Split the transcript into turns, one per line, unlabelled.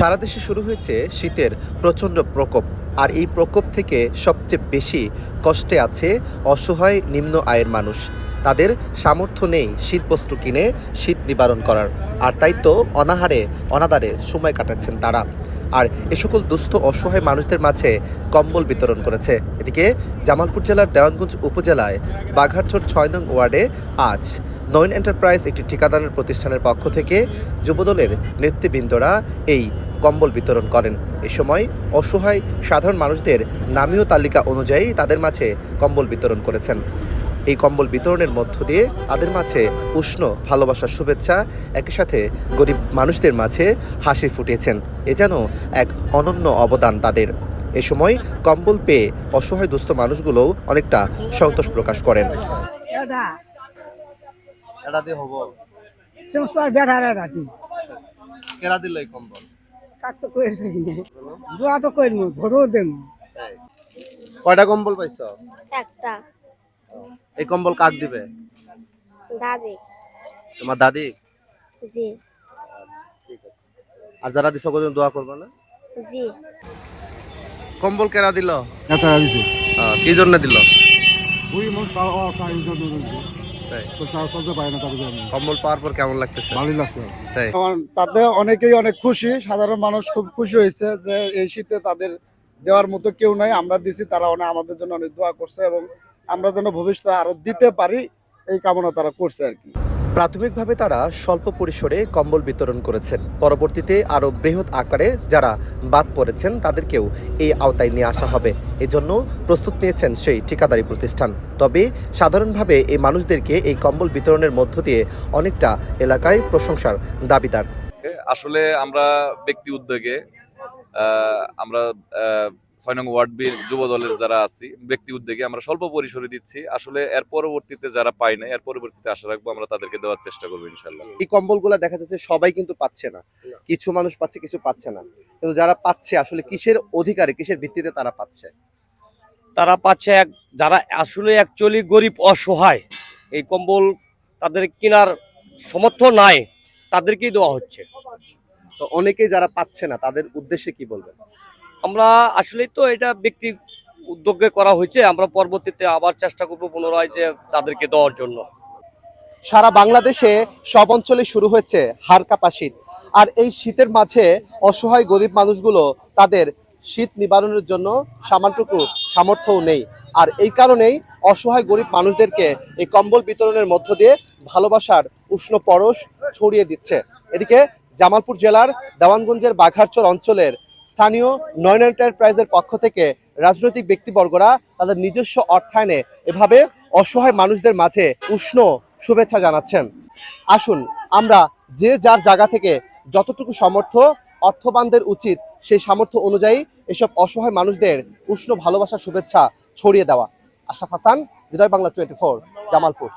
সারা দেশে শুরু হয়েছে শীতের প্রচণ্ড প্রকোপ, আর এই প্রকোপ থেকে সবচেয়ে বেশি কষ্টে আছে অসহায় নিম্ন আয়ের মানুষ। তাদের সামর্থ্য নেই শীতবস্ত্র কিনে শীত নিবারণ করার, আর তাই তো অনাহারে, অনাদারে সময় কাটাচ্ছেন তারা। আর এ সকল দুস্থ, অসহায় মানুষদের মাঝে কম্বল বিতরণ করেছে। এদিকে জামালপুর জেলার দেওয়ানগঞ্জ উপজেলায় বাঘারচর ছয় নং ওয়ার্ডে আজ নয়ন এন্টারপ্রাইজ একটি ঠিকাদারের প্রতিষ্ঠানের পক্ষ থেকে যুবদলের নেতৃবৃন্দরা এই কম্বল বিতরণ করেন। এ সময় অসহায় সাধারণ মানুষদের নামীয় তালিকা অনুযায়ী তাদের মাঝে কম্বল বিতরণ করেছেন। এই কম্বল বিতরণের মধ্য দিয়ে তাদের মাঝে উষ্ণ ভালোবাসার শুভেচ্ছা, একই সাথে গরিব মানুষদের মাঝে হাসি ফুটিয়েছেন। এ যেন এক অনন্য অবদান তাদের। এ সময় কম্বল পেয়ে অসহায় দুস্থ মানুষগুলোও অনেকটা সন্তোষ প্রকাশ করেন।
এটা
এটা দিয়ে হব।
তোমার বেড়ারে রাতি
কেরা দিল কম্বল?
কাক তো করে দোয়া তো করব ভোরও দেবো
কয়টা কম্বল পাইছো?
একটা।
এই কম্বল কাক দিবে?
দাদি।
তোমার দাদি?
জি।
আর যারা দিছো কোজন দোয়া করবে না?
জি।
কম্বল কেরা দিল?
এটা দিছে?
কি জন্য দিল?
ওই মানুষ
তাই
তো চলতে পারে না তাদের
কম্বল পাওয়ার পর কেমন লাগতেছে?
ভালোই লাগছে।
তাই।
তাতে অনেকেই অনেক খুশি সাধারণ মানুষ খুব খুশি হয়েছে যে এই শীতে তাদের দেওয়ার মতো কেউ নাই আমরা দিছি তারা অনেক আমাদের জন্য অনেক দোয়া করছে এবং আমরা যেন ভবিষ্যতে আরও দিতে পারি এই কামনা তারা করছে আর কি।
প্রাথমিকভাবে তারা স্বল্প পরিসরে কম্বল বিতরণ করেছেন। পরবর্তীতে আরও বৃহৎ আকারে যারা বাদ পড়েছেন, তাদেরকেও এই আওতায় নিয়ে আসা হবে। এজন্য প্রস্তুত নিয়েছেন সেই ঠিকাদারি প্রতিষ্ঠান। তবে সাধারণভাবে এই মানুষদেরকে এই কম্বল বিতরণের মধ্য দিয়ে অনেকটা এলাকায় প্রশংসার দাবিদার।
আসলে আমরা ব্যক্তি উদ্যোগে আমরা ছয় নং ওয়ার্ড বির যুব দলের যারা আছি ব্যক্তি উদ্যোগে আমরা স্বল্প পরিসরে দিচ্ছি। আসলে এর পরবর্তীতে যারা পাই না এর পরবর্তীতে আশা রাখব আমরা তাদেরকে দেওয়ার চেষ্টা করব ইনশাল্লাহ
এই কম্বলগুলো দেখা যাচ্ছে সবাই কিন্তু পাচ্ছে না। কিছু মানুষ পাচ্ছে কিছু পাচ্ছে না। কিন্তু যারা পাচ্ছে আসলে কিসের অধিকারে কিসের ভিত্তিতে তারা পাচ্ছে?
তারা পাচ্ছে এক যারা আসলে অ্যাকচুয়ালি গরিব অসহায় এই কম্বল তাদের কেনার সমর্থ নাই তাদেরকেই দেওয়া হচ্ছে।
তো অনেকেই যারা পাচ্ছে না তাদের উদ্দেশ্যে কি বলবেন?
আমরা আসলেই তো এটা ব্যক্তি উদ্যোগে করা হয়েছে, আমরা পরবর্তীতে আবার চেষ্টা করব পুনরায় যে তাদেরকে দেওয়ার জন্য।
সারা বাংলাদেশে সব অঞ্চলে শুরু হয়েছে হাড় কাঁপা শীত। আর এই শীতের মাঝে অসহায় গরিব মানুষগুলো তাদের শীত নিবারণের জন্য সামান্যটুকু সামর্থ্যও নেই। আর এই কারণেই অসহায় গরিব মানুষদেরকে এই কম্বল বিতরণের মধ্য দিয়ে ভালোবাসার উষ্ণ পরশ ছড়িয়ে দিচ্ছে। এদিকে জামালপুর জেলার দেওয়ানগঞ্জের বাঘারচর অঞ্চলের স্থানীয় নয়ন এন্টারপ্রাইজের পক্ষ থেকে রাজনৈতিক ব্যক্তিবর্গরা তাদের নিজস্ব অর্থায়নে এভাবে অসহায় মানুষদের মাঝে উষ্ণ শুভেচ্ছা জানাচ্ছেন। আসুন, আমরা যে যার জায়গা থেকে যতটুকু সামর্থ্য অর্থবানদের উচিত সেই সামর্থ্য অনুযায়ী এসব অসহায় মানুষদের উষ্ণ ভালোবাসা শুভেচ্ছা ছড়িয়ে দেওয়া। Ashraf Hasan, Hriday Bangla twenty four, Jamalpur.